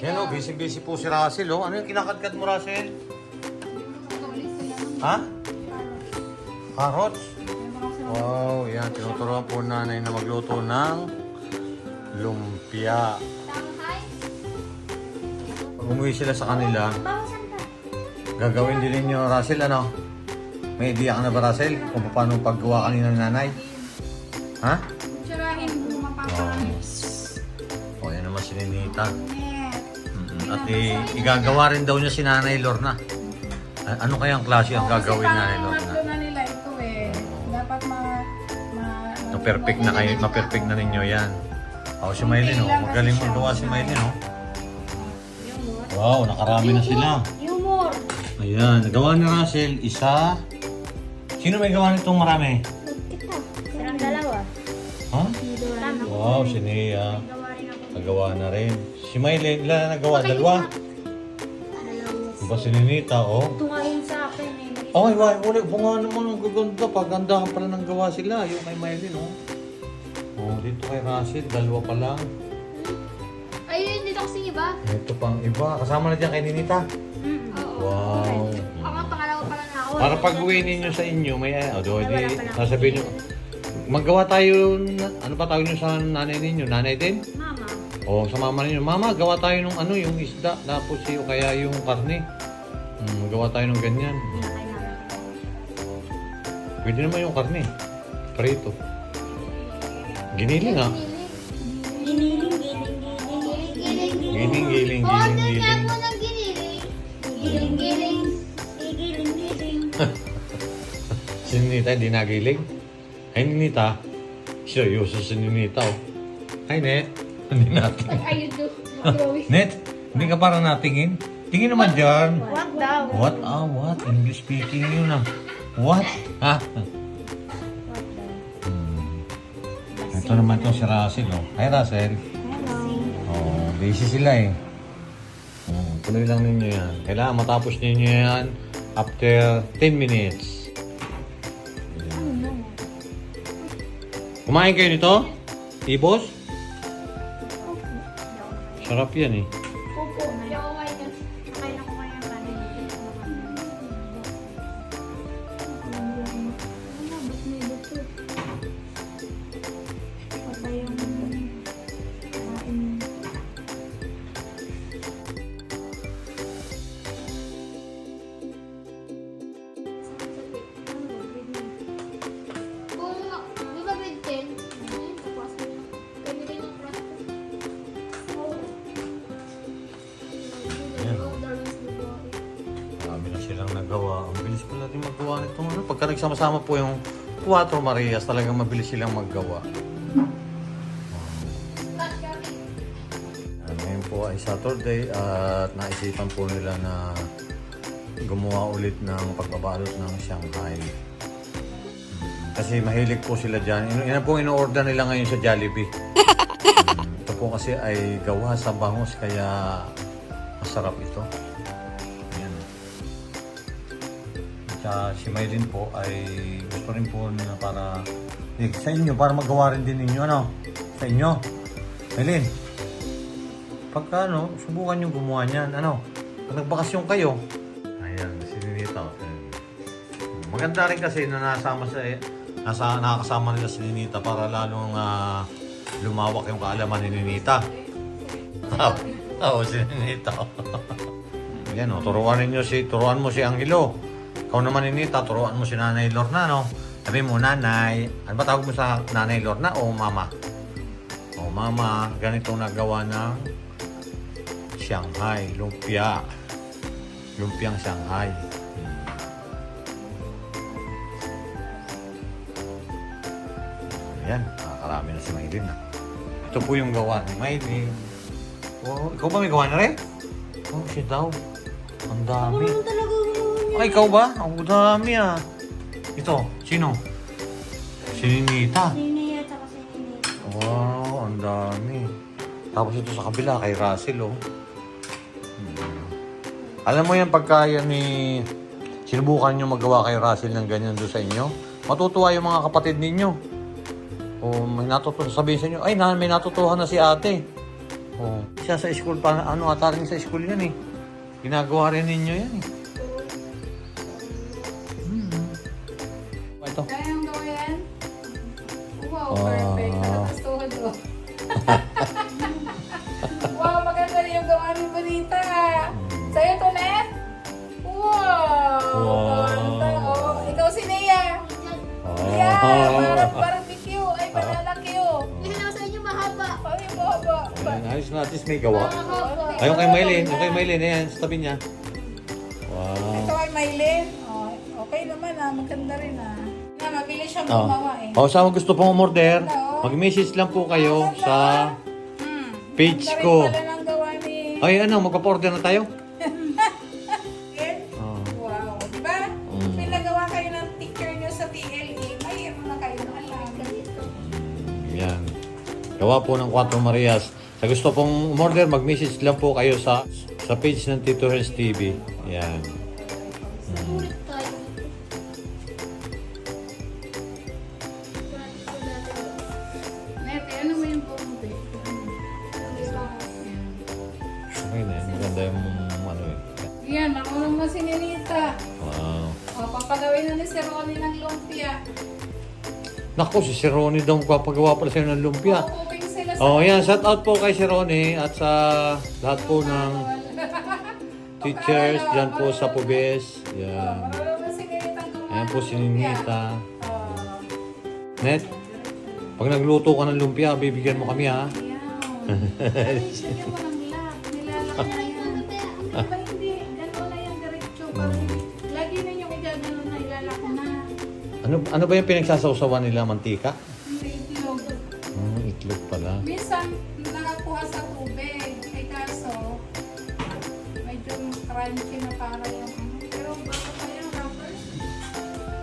Yan o, busy-busy po si Russell o. Ano yung kinakadkad mo, Russell? Ha? Carrots? Wow, yan. Tinuturuan po nanay na magluto ng lumpia. Pag umuwi sila sa kanila, gagawin din ninyo, Russell, ano? May idea ka na ba, Russell? Kung paano paggawa kanina ng nanay? Ha? Tsurahin mo mapapanis. O, yan naman si Ninita. At i- igagawa rin daw niya si Nanay Lorna. A- ano kayang klase ang gagawin ni Nanay Lorna? na nila ito eh. Dapat ma... ma Ma-perfect na kayo, ma-perfect na ninyo yan. O, si Maylin, oh. Magaling magawa si Maylin, oh. Wow, nakarami na sila. Humor! Ayan, nagawa ni Russell, isa. Sino may gawa nitong marami? Sarang dalawa. Ha? Wow, si Nia. Nagawa na rin. Si Maylin, ilan na nagawa? Dalawa? Ba si Ninita, oh. Tungahin sa akin eh. Ay, wala po nga naman ang gaganda. Pagandahan pala ng gawa sila. Yung kay Mylene, oh. Oh, dito kay Russell, dalawa pa lang. Ayun, dito kasi iba. Ito pang iba. Kasama na dyan kay Ninita. Wow. Ako, pangalawa pa lang ako. Para pag uwi ninyo sa inyo, may ano, do, di, sasabihin nyo, maggawa tayo, na- ano pa tawag nyo sa nanay ninyo? Nanay din? Mama. O sa mama ninyo, mama, gawa tayo ng ano, yung isda, tapos yung kaya yung karne. Hmm, gawa tayo ng ganyan. Pwede naman yung karne. Prito. Giniling ah. Giniling, giniling, giniling, Giling, giling, giling, giling. ng giniling. Giling, giling. Giling, giling. Si Ninita hindi nagiling. Ay, Ninita. Seryoso si Ninita oh. Ay, Net. Hindi natin. Ayun do. Drawing. Net, hindi ka parang natingin. Tingin naman dyan. What daw? What? Ah, what? English speaking yun ah. What? Ha? Hmm. Ito naman to si Russell oh. Hi Russell. Oh, busy sila eh. Oh, tuloy lang ninyo yan. Kailangan matapos ninyo yan after 10 minutes. Kumain kayo nito? Ibos? Yan eh. Nagawa. Ang bilis pala din magawa nito. Ano? Pagka nagsama-sama po yung Cuatro Marias, talagang mabilis silang maggawa. Ah, Ngayon po ay Saturday at naisipan po nila na gumawa ulit ng pagbabalot ng Shanghai. Mm, Kasi mahilig po sila dyan. Ino- Yan po ino-order nila ngayon sa Jollibee. Mm, Ito po kasi ay gawa sa bangus kaya masarap ito. At saka si Maylin po ay gusto rin po na para eh, sa inyo, para magawa rin din ninyo, ano? Sa inyo. Maylin, pagka ano, subukan nyo gumawa niyan, ano? Pag nagbakasyon kayo. Ayan, si Ninita. Ayan. Maganda rin kasi na nasama sa nasa nakakasama nila si Ninita para lalong ah, lumawak yung kaalaman ni Ninita. Oo, oh, si Ninita. Yan o, turuan ninyo si, turuan mo si Angelo. Ikaw naman Ninita, turuan mo si Nanay Lorna, no? Sabi mo, Nanay, ano ba tawag mo sa Nanay Lorna o Mama? O Mama, ganito nagawa ng Shanghai, lumpia. Lumpiang Shanghai. Ayan, nakakarami na si Maylin na. Ito po yung gawa ni Maylin. Oh, ikaw ba may gawa na rin? Oh, siya daw. Ang dami. Ay, ikaw ba? Ang dami ah. Ito, sino? Si Ninita. Nini at si Nini. Wow, ang dami. Tapos ito sa kabila, kay Russell, oh. Alam mo yan, pagka yan ni... Sinubukan nyo magawa kay Russell ng ganyan doon sa inyo, matutuwa yung mga kapatid ninyo. O may natutuwa, sabihin sa inyo, ay, na, may natutuhan na si ate. Oh. Siya sa school pa, ano ata rin sa school yan eh. Ginagawa rin ninyo yan eh. Perfect. Nakastuhod oh. wow, maganda rin yung gawa ni Bonita. Sa'yo to, Net? Wow! Wow. Ganda. Oh, ikaw si Nea. Oh. Yeah, parang, BQ. Ay, banana Q. Yan ako sa inyo mahaba. Ay, baba. Ayan, ayos na, at least may gawa. Mahaba. Ayun kay Maylin, yung kay Maylin, ayan, sa tabi niya. Wow. Ito ay Maylin. Oh, okay naman ah, maganda rin ah. Na, mabilis siyang Oh. gumawa eh. Oh, sa gusto pong umorder, mag-message lang po kayo sa... Hmm. Page rin ko. pala ng gawa ni... Ay, ano, magpa-order na tayo? Oh. Wow, di ba? Mm. Pinagawa kayo ng teacher nyo sa TLE, mayroon na kayong alam. Yan. Gawa po ng 4 Marias. Sa gusto pong umorder, mag-message lang po kayo sa sa page ng Tito Hers TV. Yan. Ulit si Ninita. Wow. O, papagawin na ni si Ronnie ng lumpia. Naku, si Sir Ronnie daw magpapagawa pala sa'yo ng lumpia. Sila sa... Oh, yan. Shout out po kay Sir Ronnie at sa lahat po ng teachers dyan po sa Pubes. Yan. Ninita gumawa Ayan po si. Ninita. Oh, Net, pag nagluto ka ng lumpia, bibigyan mo kami ha. Ayan. Lagyan mo ng lap. Nilalak na yan. Parang lagi na yung igagano na na. Ano ano ba yung pinagsasawsawan nila? Mantika? Hindi itlog. Hmm, itlog pala. Minsan nakakuha sa tubig. Ay kaso, medyo crunchy na para yung ano. Pero bago pa yung rubber.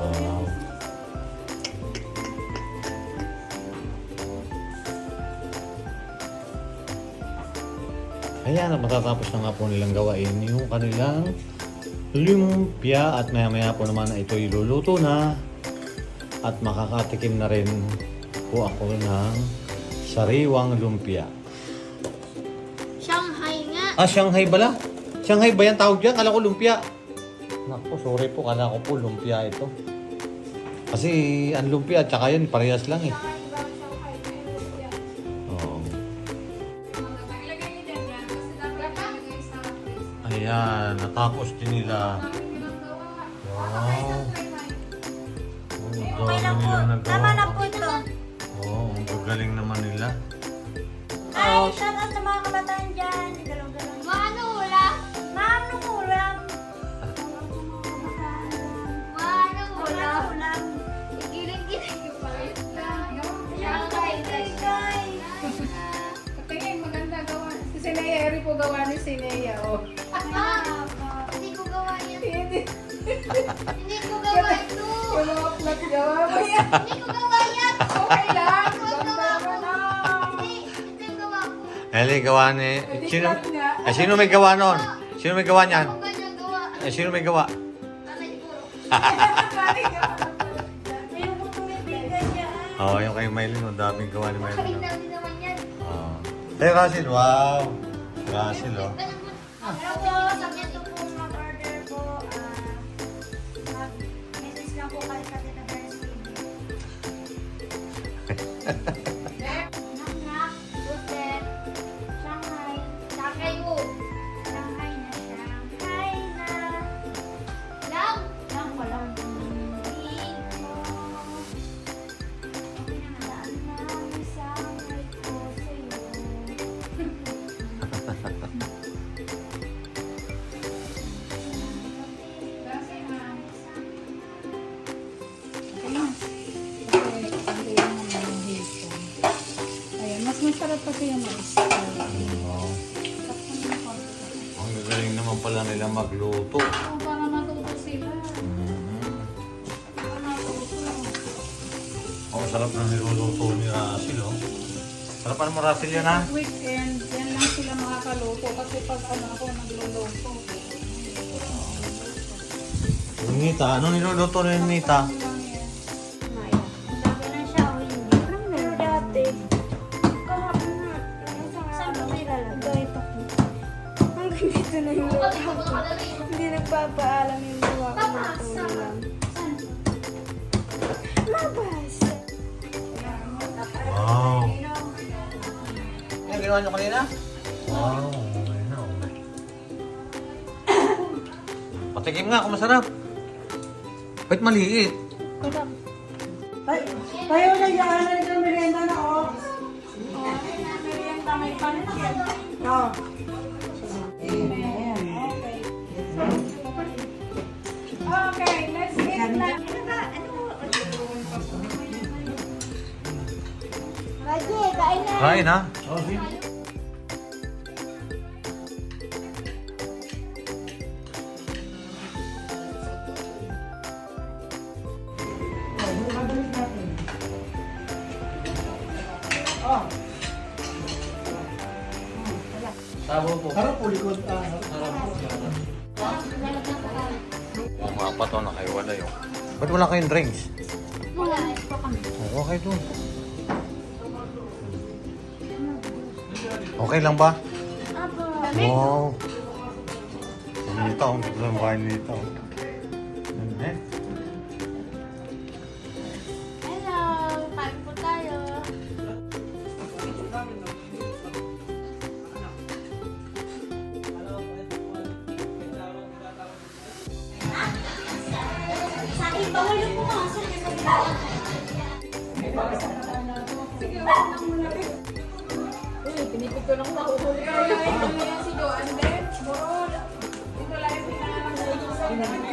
Wow. Ayan, matatapos na nga po nilang gawain yung kanilang lumpia at maya maya po naman na ito iluluto na at makakatikim na rin po ako ng sariwang lumpia. Shanghai nga. Ah, Shanghai bala? Shanghai ba yan tawag dyan? Kala ko lumpia. Naku, sorry po. Kala ko po lumpia ito. Kasi ang lumpia at saka yan, parehas lang eh. Natapos din nila. Wow. Oh, lang dami po. nilang nagawa. Tama na po ito. Oo, ang gagaling naman nila. Ay, shout out sa mga kabataan dyan. Galaw-galaw. Maano? Ma'am, nung ulam. Maano? Wala ulam. Igiling-giling yung palit lang. Shanghai, Shanghai. Tingin, maganda gawa. Si Sinea, Eri po gawa ni Sinea. Oh. Hindi. Ko gawa ito. Yung mga plot gawa mo yan. Hindi ko gawa yan. Okay lang. Eli, gawa ni... Sino, eh, sino may gawa nun? Sino may gawa niyan? Eh, sino may gawa? Oo, oh, yung kay Mylene, ang daming gawa ni Mylene. Makain lang din naman yan. Oo. Hey, Russell, wow! Russell, oh. Hello kasi yung mais. Wow. Ang gagaling naman pala nila magluto. Oh, para matuto sila. Mm. Para matuto. Oh, sarap na niluluto ni Russell, oh. Sarap pa naman Russell yan, ha? Weekend, yan lang sila makakaluto. Kasi pag ano ako nagluluto. Nita, ano niluluto ni Nita? Hindi nagpapaalam yung luha ko ng ulam. Mabasa. Wow. Yan, ginawa nyo kanina? Wow, na, okay. Patikim nga kung masarap. Ba't maliit? Tayo na yan, na merienda na oh. Merienda may pancake. Oh. Kain ha? Oh. Tabo po. Harap po likod. Ah, Yung mga pato na kayo, wala yun. Ba't wala kayong drinks? Wala. Oh, okay dun. Okay lang ba? Apo. Wow. Nito, ang bahay nito. Eh? Hello. Kain po tayo. Sa akin, bawal yung pumasok. Uy, pinipig ko lang nahuhuli ko. Yan si Joanne din. Muro. Ito lang yung pinangalang sa